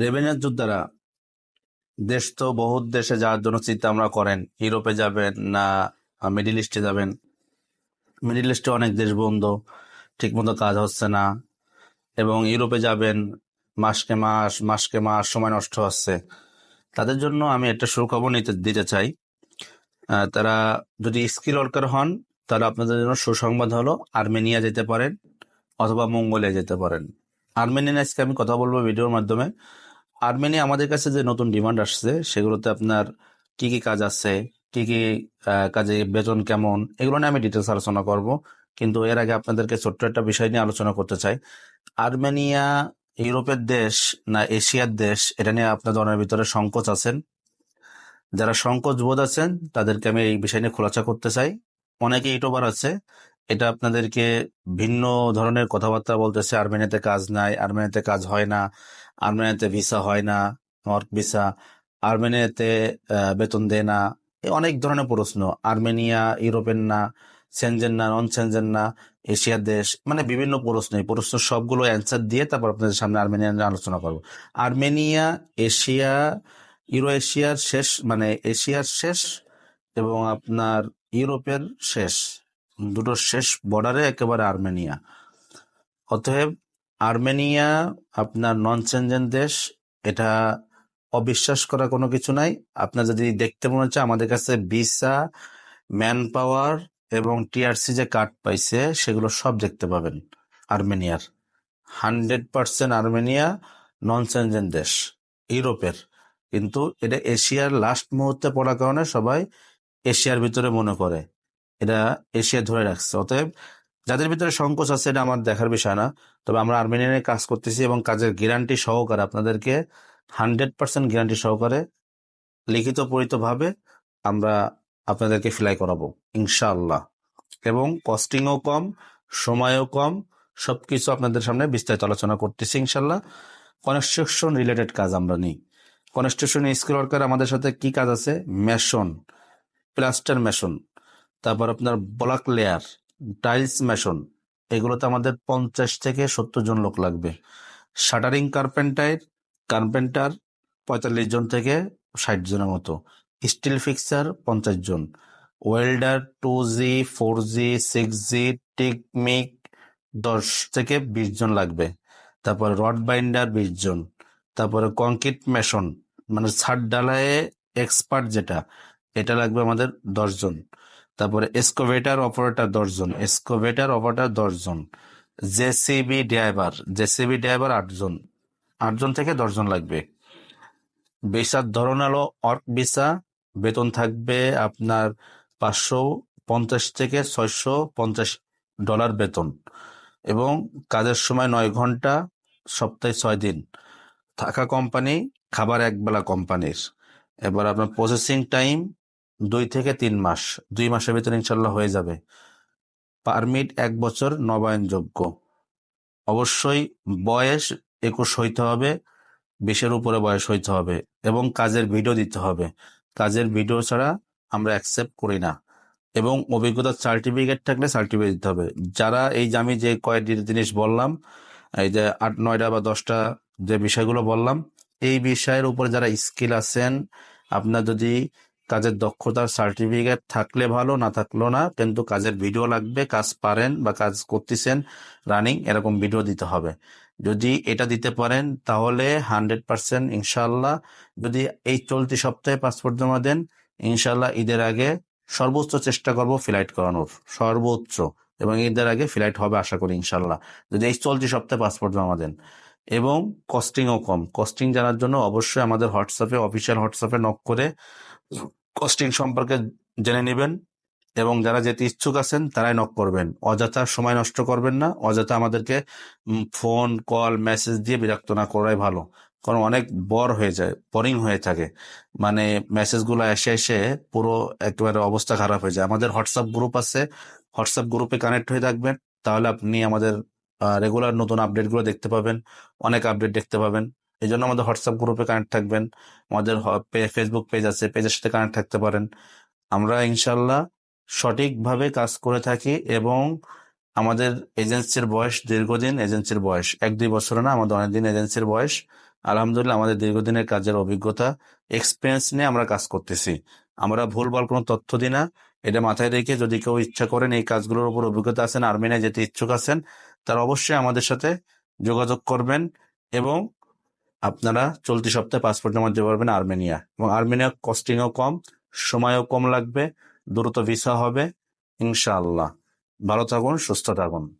রেভেনিয়ার যোদ্ধারা দেশ তো বহুত দেশে যাওয়ার জন্য চিন্তা আমরা করেন। ইউরোপে যাবেন না, মিডিল ইস্টে যাবেন। মিডিল ইস্টে অনেক দেশ বন্ধ, ঠিকমতো কাজ হচ্ছে না। এবং ইউরোপে যাবেন, মাসকে মাস মাসকে মাস সময় নষ্ট হচ্ছে। তাদের জন্য আমি একটা সুখবর নিতে, দিতে চাই। তারা যদি স্কিল ওয়ার্কার হন তাহলে আপনাদের জন্য সুসংবাদ হলো, আর্মেনিয়া যেতে পারেন অথবা মঙ্গোলিয়া যেতে পারেন। আর্মেনিয়া আজকে আমি কথা বলব ভিডিওর মাধ্যমে। আর্মেনিয়া আমাদের কাছে যে নতুন ডিমান্ড আসছে, সেগুলোতে আপনার কি কি কাজ আছে, কি কি কাজে বেতন কেমন, এগুলো নিয়ে আমি ডিটেলস আলোচনা করব। কিন্তু এর আগে আপনাদেরকে ছোট্ট একটা বিষয় নিয়ে আলোচনা করতে চাই। আর্মেনিয়া ইউরোপের দেশ না এশিয়ার দেশ, এটা নিয়ে আপনাদের অনেক ভিতরে সংকোচ আছেন। যারা সংকোচ বোধ আছেন, তাদেরকে আমি এই বিষয় নিয়ে খোলাচা করতে চাই। অনেকে ইউটিউবার আছে, এটা আপনাদেরকে ভিন্ন ধরনের কথাবার্তা বলতেছে, আর্মেনিয়াতে কাজ নাই, আর্মেনিয়াতে কাজ হয় না আর্মেনিয়াতে ভিসা হয় না ওয়ার্ক ভিসা আর্মেনিয়াতে বেতন দেয় না অনেক ধরনের প্রশ্ন। আর্মেনিয়া, ইউরোপের না সেনজেন না নন সেনজেন না এশিয়ার দেশ মানে বিভিন্ন প্রশ্ন। এই প্রশ্ন সবগুলো অ্যান্সার দিয়ে তারপর আপনাদের সামনে আর্মেনিয়া নিয়ে আলোচনা করব। আর্মেনিয়া, এশিয়া ইউরো এশিয়ার শেষ মানে এশিয়ার শেষ এবং আপনার ইউরোপের শেষ। দুটো শেষ বর্ডারে একেবারে আর্মেনিয়া। অতএব আর্মেনিয়া, আপনার নন সেনজেন দেশ, এটা অবিশ্বাস করা কোনো কিছু নাই। আপনার যদি দেখতে মনে হচ্ছে, আমাদের কাছে ভিসা ম্যান পাওয়ার এবং টিআরসি যে কার্ড পাইছে, সেগুলো সব দেখতে পাবেন আর্মেনিয়ার। Hundred percent Armenia non Schengen দেশ, ইউরোপের। কিন্তু এটা এশিয়ার লাস্ট মুহূর্তে পড়ার কারণে সবাই এশিয়ার ভিতরে মনে করে। এটা এশিয়া ধরে রাখছে। অতএব যাদের ভিতরে সংকোচ আছে এটা আমার দেখার বিষয় না, তবে আমরা আর্মেনিয়া নিয়ে কাজ করতেছি এবং কাজের গ্যারান্টি সহকারে আপনাদেরকে হান্ড্রেড পার্সেন্ট গ্যারান্টি সহকারে লিখিত পরিতভাবে আমরা আপনাদেরকে ফ্লাই করাবো, ইনশাআল্লাহ। এবং কস্টিংও কম, সময়ও কম সব কিছু আপনাদের সামনে বিস্তারিত আলোচনা করতেছি ইনশাল্লাহ কনস্ট্রাকশন রিলেটেড কাজ আমরা নিই। কনস্ট্রাকশন স্কিল ওয়ার্কার আমাদের সাথে কি কাজ আছে? মেশন প্লাস্টার মেশন, তারপর আপনার ব্লক লেয়ার টাইলস মেশন, এগুলোতে আমাদের পঞ্চাশ থেকে সত্তর জন লোক লাগবে। শাটারিং কার্পেন্টার কার্পেন্টার পঁয়তাল্লিশ জন থেকে ষাট জনের মতো। স্টিল ফিক্সার পঞ্চাশ জন। Welder two G, four G, six G টেকমিক দশ থেকে বিশ জন লাগবে। তারপর রড বাইন্ডার বিশ জন। তারপরে কংক্রিট মেশন মানে ছাদ ডালায়ে এক্সপার্ট যেটা, এটা লাগবে আমাদের দশ জন। তারপরে এসকোভেটার অপারেটর দশজন এসকোভেটার অপারেটর দশজন জেসিবি ড্রাইভার জেসিবি ড্রাইভার আটজন আটজন থেকে দশজন লাগবে। ভিসার ধরন হলো অর্ক ভিসা বেতন থাকবে আপনার পাঁচশো পঞ্চাশ থেকে ছয়শো পঞ্চাশ ডলার বেতন এবং কাজের সময় নয় ঘণ্টা, সপ্তাহে ছয় দিন। থাকা কোম্পানি, খাবার একবেলা কোম্পানির। এবার আপনার প্রসেসিং টাইম দুই থেকে তিন মাস। দুই মাসের ভিতরে ইনশাল্লাহ হয়ে যাবে। পারমিট এক বছর নবায়নযোগ্য। অবশ্যই বয়স একুশ হইতে হবে, বিশের উপরে বয়স হইতে হবে এবং কাজের ভিডিও দিতে হবে। কাজের ভিডিও ছাড়া আমরা অ্যাকসেপ্ট করি না এবং অভিজ্ঞতার সার্টিফিকেট থাকলে সার্টিফিকেট দিতে হবে। যারা এই যে আমি যে কয়েকটি জিনিস বললাম, এই যে আট, নয়টা বা দশটা যে বিষয়গুলো বললাম, এই বিষয়ের উপরে যারা স্কিল আছেন, আপনার যদি কাজের দক্ষতার সার্টিফিকেট থাকলে ভালো, না থাকলেও না, কিন্তু কাজের ভিডিও লাগবে, কাজ পারেন বা কাজ করতেছেন রানিং এরকম ভিডিও দিতে হবে। যদি এটা দিতে পারেন, তাহলে হান্ড্রেড পার্সেন্ট ইনশাল্লাহ যদি এই চলতি সপ্তাহে পাসপোর্ট জমা দেন ইনশাল্লাহ ঈদের আগে সর্বোচ্চ চেষ্টা করব ফ্লাইট করানোর, সর্বোচ্চ, এবং ঈদের আগে ফ্লাইট হবে আশা করি ইনশাল্লাহ যদি এই চলতি সপ্তাহে পাসপোর্ট জমা দেন, এবং কস্টিংও কম কস্টিং জানার জন্য অবশ্যই আমাদের হোয়াটসঅ্যাপে অফিসিয়াল হোয়াটসঅ্যাপে নক করে কস্টিং সম্পর্কে জেনে নেবেন এবং যারা যেতে ইচ্ছুক আছেন, তারাই নক করবেন। অযথা সময় নষ্ট করবেন না, অযথা আমাদেরকে ফোন কল মেসেজ দিয়ে বিরক্ত না করাই ভালো। কারণ অনেক বর হয়ে যায় বোরিং হয়ে থাকে। মানে মেসেজগুলো এসে এসে পুরো একেবারে অবস্থা খারাপ হয়ে যায়। আমাদের হোয়াটসঅ্যাপ গ্রুপ আছে হোয়াটসঅ্যাপ গ্রুপে কানেক্ট হয়ে থাকবেন, তাহলে আপনি আমাদের রেগুলার নতুন আপডেটগুলো দেখতে পাবেন, অনেক আপডেট দেখতে পাবেন। এই জন্য আমাদের হোয়াটসঅ্যাপ গ্রুপে কানেক্ট থাকবেন। আমাদের ফেসবুক পেজ আছে পেজের সাথে কানেক্ট থাকতে পারেন। আমরা ইনশাল্লাহ সঠিকভাবে কাজ করে থাকি এবং আমাদের এজেন্সির বয়স দীর্ঘদিন এজেন্সির বয়স। এক, দুই বছর না, আমাদের অনেকদিন এজেন্সির বয়স। আলহামদুলিল্লাহ আমাদের দীর্ঘদিনের কাজের অভিজ্ঞতা এক্সপিরিয়েন্স নিয়ে আমরা কাজ করতেছি। আমরা ভুলভাল কোনো তথ্য দিই না। এটা মাথায় রেখে যদি কেউ ইচ্ছা করেন এই কাজগুলোর উপর অভিজ্ঞতা আছেন আর্মেনিয়া যেতে ইচ্ছুক আছেন, তারা অবশ্যই আমাদের সাথে যোগাযোগ করবেন এবং আপনারা চলতি সপ্তাহে পাসপোর্ট জমা দিতে পারবেন আর্মেনিয়া। এবং আর্মেনিয়া কস্টিংও কম, সময়ও কম লাগবে, দ্রুত ভিসা হবে, ইনশাআল্লাহ। ভালো থাকুন, সুস্থ থাকুন।